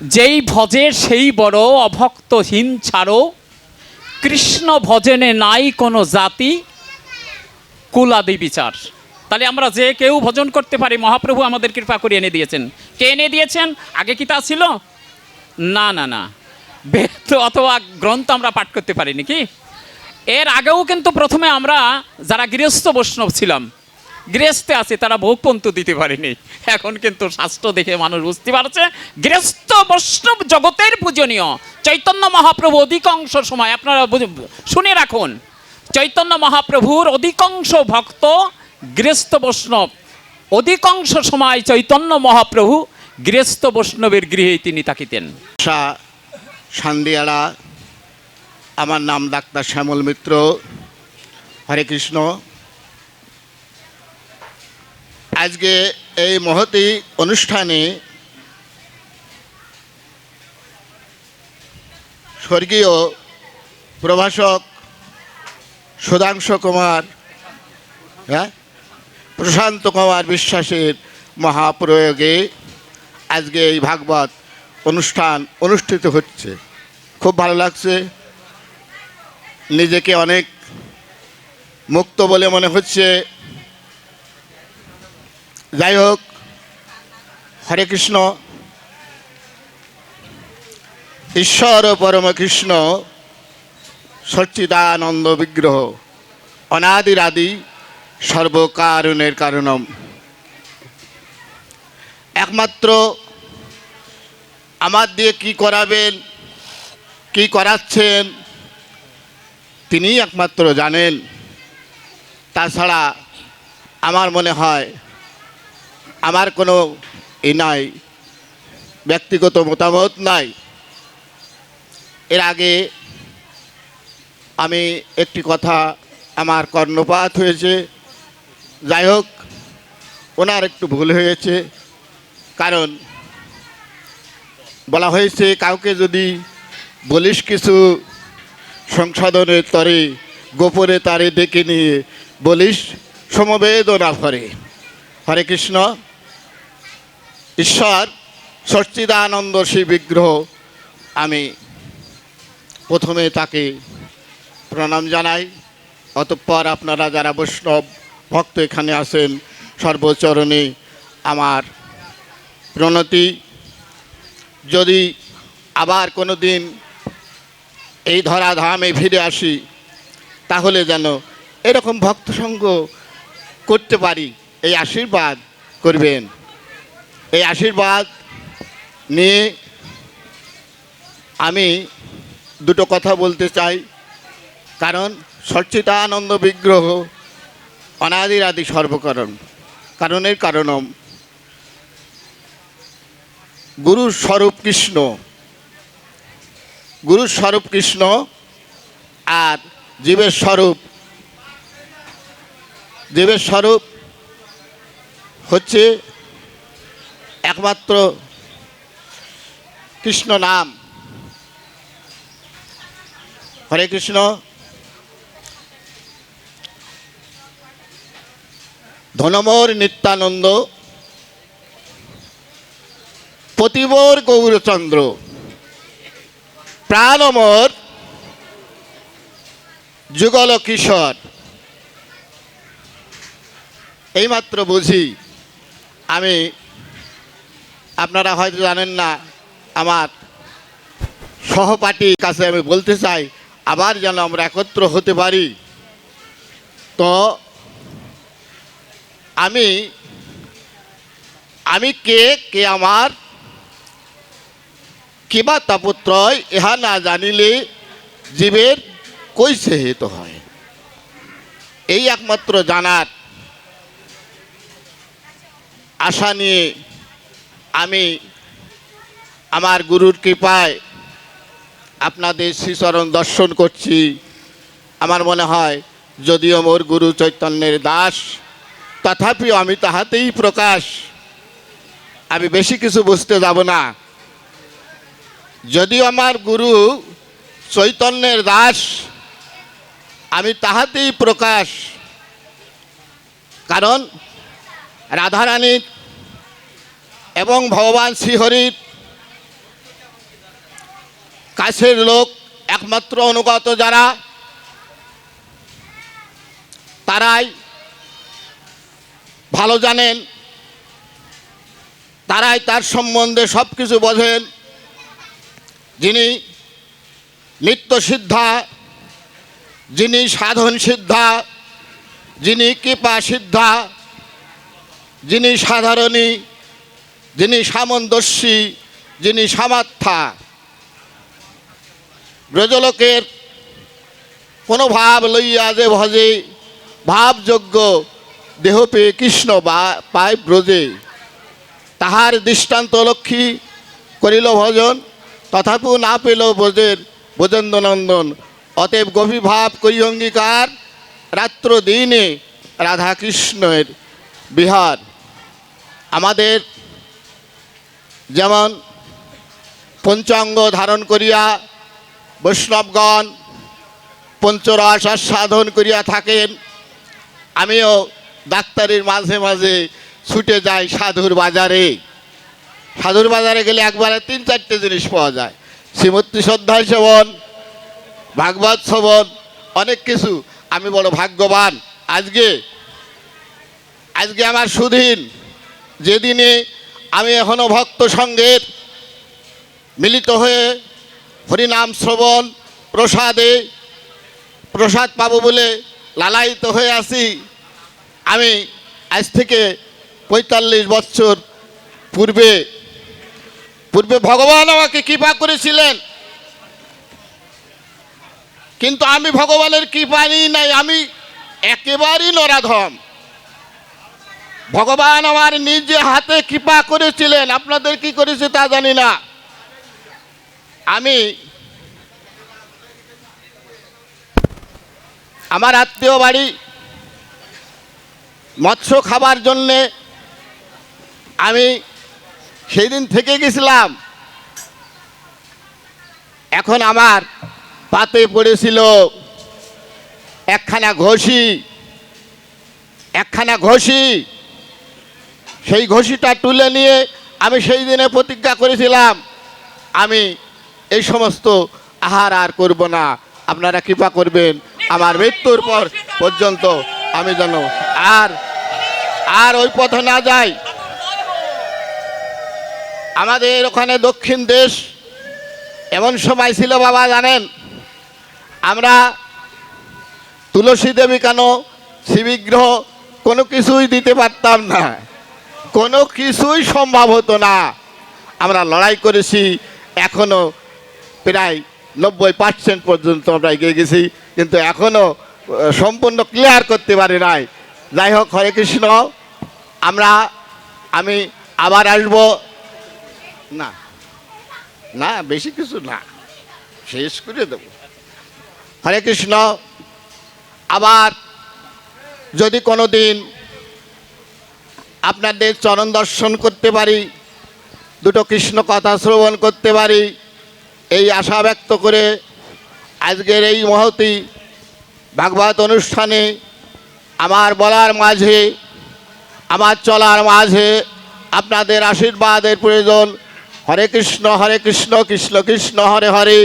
যেই ভজে সেই বড়, অভক্তহীন ছাড়ো। কৃষ্ণ ভজনে নাই কোনো জাতি। কুলাদি বিচার। তাহলে আমরা যে কেউ ভজন করতে পারি, মহাপ্রভু আমাদের কৃপা করে এনে দিয়েছেন। কে এনে দিয়েছেন? আগে কি তা ছিল? না না না। বেদ অথবা গ্রন্থ আমরা পাঠ করতে পারিনি কি এর আগেও কিন্তু প্রথমে আমরা যারা গৃহস্থ বৈষ্ণব ছিলাম গৃহস্থে আছে, তারা ভোগপন্তু দিতে পারেনি। এখন কিন্তু শাস্ত্র দেখে মানুষ বুঝতে পারছে, গৃহস্থ বৈষ্ণব জগতের পূজনীয়। চৈতন্য মহাপ্রভু অধিকাংশ সময়, আপনারা শুনে রাখুন, চৈতন্য মহাপ্রভুর অধিকাংশ ভক্ত গৃহস্থ বৈষ্ণব। অধিকাংশ সময় চৈতন্য মহাপ্রভু গৃহস্থ বৈষ্ণবের গৃহেই তিনি থাকিতেন। শাহ সান্দিয়াড়া আমার নাম ডাক্তার শ্যামল মিত্র। হরে কৃষ্ণ। আজকে এই মহতি অনুষ্ঠানে স্বর্গীয় প্রভাষক সুধাংশু কুমার হ্যাঁ? প্রশান্ত কুমার বিশ্বাসের মহাপ্রয়োগে আজকে এই ভাগবত অনুষ্ঠান অনুষ্ঠিত হচ্ছে। খুব ভালো লাগছে। নিজেকে অনেক মুক্ত বলে মনে হচ্ছে। যাই হোক, হরে কৃষ্ণ। ঈশ্বর পরম কৃষ্ণ সচ্চিদানন্দ বিগ্রহ, অনাদিরাদি সর্বকারণের কারণম। একমাত্র আমার দিয়ে কি করাবেন, কি করাচ্ছেন, তিনিই একমাত্র জানেন। তাছাড়া আমার মনে হয় আমার কোনো ই নাই, ব্যক্তিগত মতামত নাই। এর আগে আমি একটি কথা আমার কর্ণপাত হয়েছে। যাই হোক, ওনার একটু ভুল হয়েছে। কারণ বলা হয়েছে, কাউকে যদি বলিস কিছু সংশোধনের তরে, গোপনে তারে ডেকে নিয়ে বলিস, সমবেদনা ভরে। হরে কৃষ্ণ। ঈশ্বর, সচ্চিদানন্দ সেই বিগ্রহ, আমি প্রথমে তাকে প্রণাম জানাই। অতঃপর আপনারা যারা বৈষ্ণব ভক্ত এখানে আছেন, সর্বচরণে আমার প্রণতি। যদি আবার কোনো দিন এই ধরাধামে ফিরে আসি, তাহলে যেন এরকম ভক্ত ভক্তসঙ্গ করতে পারি, এই আশীর্বাদ করবেন। এই আশীর্বাদ নিয়ে আমি দুটো কথা বলতে চাই। কারণ সচ্চিতানন্দ বিগ্রহ অনাদির আদি সর্বকারণ। কারণের কারণম। গুরুর স্বরূপ কৃষ্ণ। গুরুর স্বরূপ কৃষ্ণ আর জীবের স্বরূপ। জীবের স্বরূপ হচ্ছে একমাত্র কৃষ্ণ নাম। হরে কৃষ্ণ। ধনমোর নিত্যানন্দ। প্রতিবর গৌরচন্দ্র। প্রাণমর যুগল কিশোর। এইমাত্র বুঝি আমি আপনারা হয়তো জানেন না, আমার সহপাঠীর কাছে আমি বলতে চাই, আবার যেন আমরা একত্র হতে পারি। তো আমি আমি কে কে আমার কিবা তাপত্রয় ইহা না জানিলে জীবের কৈসে হেত হয়? এই একমাত্র জানার আশা নিয়ে আমি আমার গুরুর কৃপায় আপনাদের শ্রীচরণ দর্শন করছি। আমার মনে হয়, যদিও মোর গুরু চৈতন্যের দাস, তথাপিও আমি তাহাতেই প্রকাশ। আমি বেশি কিছু বুঝতে যাব না। যদিও আমার গুরু চৈতন্যের দাস, আমি তাহাতেই প্রকাশ। কারণ রাধারানীর এবং ভগবান শ্রীহরির কাছের লোক একমাত্র অনুগত যারা, তারাই ভালো জানেন, তারাই তার সম্বন্ধে সব কিছু বোঝেন। যিনি নিত্য সিদ্ধা, যিনি সাধন সিদ্ধা, যিনি কৃপা সিদ্ধা, যিনি সাধারণী যিনি সামন্তস্যী, যিনি সামার্থা। ব্রজলোকের কোনো ভাব লইয়া যে ভজে ভাবযোগ্য দেহ পেয়ে কৃষ্ণ বা পায় ব্রজে। তাহার দৃষ্টান্ত লক্ষ্মী করিল ভজন তথাপিও না পেল ব্রজের ব্রজেন্দ্রনন্দন। অতএব গভীর ভাব করি অঙ্গীকার রাত্র দিনে রাধাকৃষ্ণের বিহার। আমাদের যেমন পঞ্চাঙ্গ ধারণ করিয়া বৈষ্ণবগণ পঞ্চরস আস্বাদন করিয়া থাকেন, আমিও ডাক্তারের মাঝে মাঝে ছুটে যাই সাধুর বাজারে। সাধুর বাজারে গেলে একবারে তিন চারটে জিনিস পাওয়া যায়। শ্রীমূর্তি শ্রদ্ধায় সেবন, ভাগবত শ্রবণ, অনেক কিছু। আমি বড় ভাগ্যবান। আজকে আজকে আমার সুদিন যেদিনে আমি এখনও ভক্ত সঙ্গের মিলিত হয়ে হরিনাম শ্রবণ, প্রসাদে প্রসাদ পাবো বলে লালায়িত হয়ে আছি। আমি আজ থেকে পঁয়তাল্লিশ বছর পূর্বে পূর্বে ভগবান আমাকে কৃপা করেছিলেন। কিন্তু আমি ভগবানের কৃপা নিই নাই, আমি একেবারেই নরাধম। ভগবান আমার নিজে হাতে কৃপা করেছিলেন। আপনাদের কি করেছে তা জানি না। আমি আমার আত্মীয় বাড়ি মৎস্য খাবার জন্যে আমি সেই দিন থেকে গেছিলাম। এখন আমার পাতে পড়েছিল একখানা ঘষি একখানা ঘষি। সেই ঘষিটা তুলে নিয়ে আমি সেই দিনে প্রতিজ্ঞা করেছিলাম, আমি এই সমস্ত আহার আর করব না, আপনারা কৃপা করবেন, আমার মৃত্যুর পর পর্যন্ত আমি যেন আর আর ওই পথে না যাই। আমাদের ওখানে দক্ষিণ দেশ, এমন সময় ছিল বাবা, জানেন? আমরা তুলসী দেবী কেন শিবিগ্রহ কোনো কিছুই দিতে পারতাম না। কোনো কিছুই সম্ভব হতো না। আমরা লড়াই করেছি এখনও প্রায় নব্বই পার্সেন্ট পর্যন্ত আমরা এগিয়ে গেছি কিন্তু এখনও আহ, সম্পূর্ণ ক্লিয়ার করতে পারি নাই। যাই হোক হরে কৃষ্ণ আমরা আমি আবার আসব। না না বেশি কিছু না শেষ করে দেব। হরে কৃষ্ণ আবার যদি কোনো দিন আপনাদের চরণ দর্শন করতে পারি, দুটো কৃষ্ণ কথা শ্রবণ করতে পারি। এই আশা ব্যক্ত করে আজকের এই মহতি ভাগবত অনুষ্ঠানে আমার বলার মাঝে, আমার চলার মাঝে আপনাদের আশীর্বাদের প্রয়োজন। হরে কৃষ্ণ হরে কৃষ্ণ কৃষ্ণ কৃষ্ণ, হরে হরে।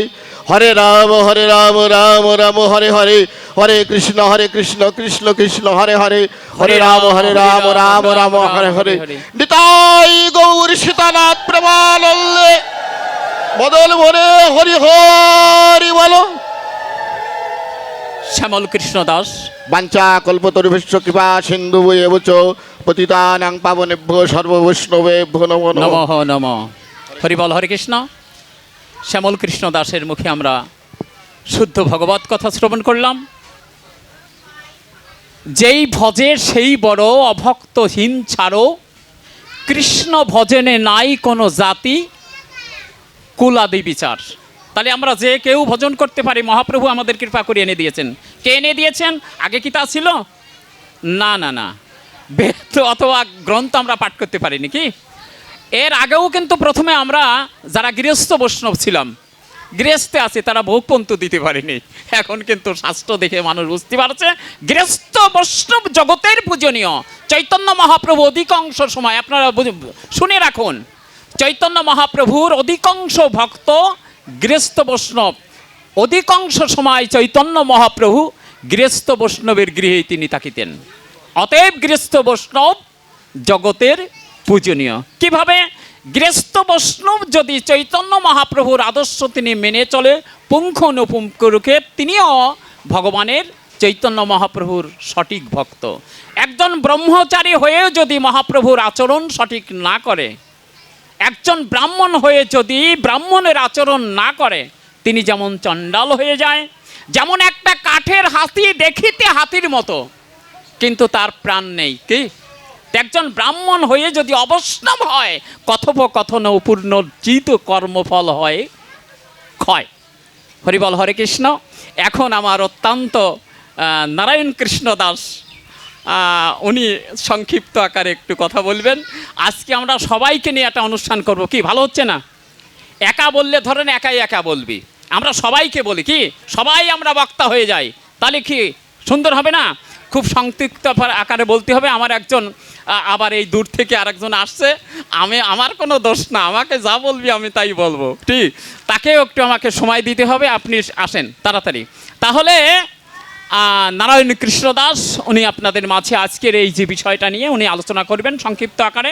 হরে রাম হরে রাম রাম রাম হরে হরে। হরে কৃষ্ণ হরে কৃষ্ণ কৃষ্ণ কৃষ্ণ হরে হরে। হরে রাম হরে রাম রাম রাম হরে হরে। নিতাই গৌর সীতানাথ প্রমানন্দে। বদল ভরে হরি হরি বলো। শ্যামল কৃষ্ণ দাস। বাঞ্চা কল্পতরুভীষ্ম কৃপা সিন্ধু এবচ পতিতানাং পাবনেভ্য সর্ববৈষ্ণবেভ্য নমো নমঃ। নমঃ নম। হরিবল হরে কৃষ্ণ। শ্যামল কৃষ্ণ দাসের মুখে আমরা শুদ্ধ ভগবত কথা শ্রবণ করলাম। যেই ভজে সেই বড়, অভক্তহীন ছাড়ো, কৃষ্ণ ভজনে নাই কোনো জাতি, কুলাদি বিচার। তাহলে আমরা যে কেউ ভজন করতে পারি, মহাপ্রভু আমাদের কৃপা করে এনে দিয়েছেন। কে এনে দিয়েছেন? আগে কি তা ছিল? না না না। বেদ অথবা গ্রন্থ আমরা পাঠ করতে পারিনি কি এর আগেও কিন্তু প্রথমে আমরা যারা গৃহস্থ বৈষ্ণব ছিলাম, গৃহস্থে আছে, তারা ভোগপন্তু দিতে পারেনি। এখন কিন্তু শাস্ত্র দেখে মানুষ বুঝতে পারছে, গৃহস্থ বৈষ্ণব জগতের পূজনীয়। চৈতন্য মহাপ্রভু অধিকাংশ সময়, আপনারা শুনে রাখুন, চৈতন্য মহাপ্রভুর অধিকাংশ ভক্ত গৃহস্থ বৈষ্ণব। অধিকাংশ সময় চৈতন্য মহাপ্রভু গৃহস্থ বৈষ্ণবের গৃহে তিনি থাকিতেন। অতএব গৃহস্থ বৈষ্ণব জগতের পূজনীয়। কীভাবে? গৃহস্থ বৈষ্ণব যদি চৈতন্য মহাপ্রভুর আদর্শ তিনি মেনে চলে, পুঙ্খ রূপে, তিনিও ভগবানের চৈতন্য মহাপ্রভুর সঠিক ভক্ত। একজন ব্রহ্মচারী হয়েও যদি মহাপ্রভুর আচরণ সঠিক না করে, একজন ব্রাহ্মণ হয়ে যদি ব্রাহ্মণের আচরণ না করে, তিনি যেমন চণ্ডাল হয়ে যায়, যেমন একটা কাঠের হাতি দেখিতে হাতির মতো, কিন্তু তার প্রাণ নেই, কি? একজন ব্রাহ্মণ হয়ে যদি অবস্নব হয়, কথোপকথন পূর্ণ জিত কর্মফল হয়, ক্ষয়। হরিবল হরে কৃষ্ণ। এখন আমার অত্যন্ত নারায়ণ কৃষ্ণ দাস উনি সংক্ষিপ্ত আকারে একটু কথা বলবেন। আজকে আমরা সবাইকে নিয়ে একটা অনুষ্ঠান করব। কি, ভালো হচ্ছে না? একা বললে ধরেন একাই একা বলবি। আমরা সবাইকে বলি কি, সবাই আমরা বক্তা হয়ে যাই। তাহলে কি সুন্দর হবে না? খুব সংক্ষিপ্ত আকারে বলতে হবে, আমার একজন আবার এই দূর থেকে আরেকজন আসছে, আমি, আমার কোনো দোষ না, আমাকে যা বলবি আমি তাই বলব। ঠিক তাকেও একটু আমাকে সময় দিতে হবে, আপনি আসেন, তাড়াতাড়ি। তাহলে নারায়ণ কৃষ্ণ দাস, উনি আপনাদের মাঝে আজকের এই যে বিষয়টা নিয়ে উনি আলোচনা করবেন সংক্ষিপ্ত আকারে।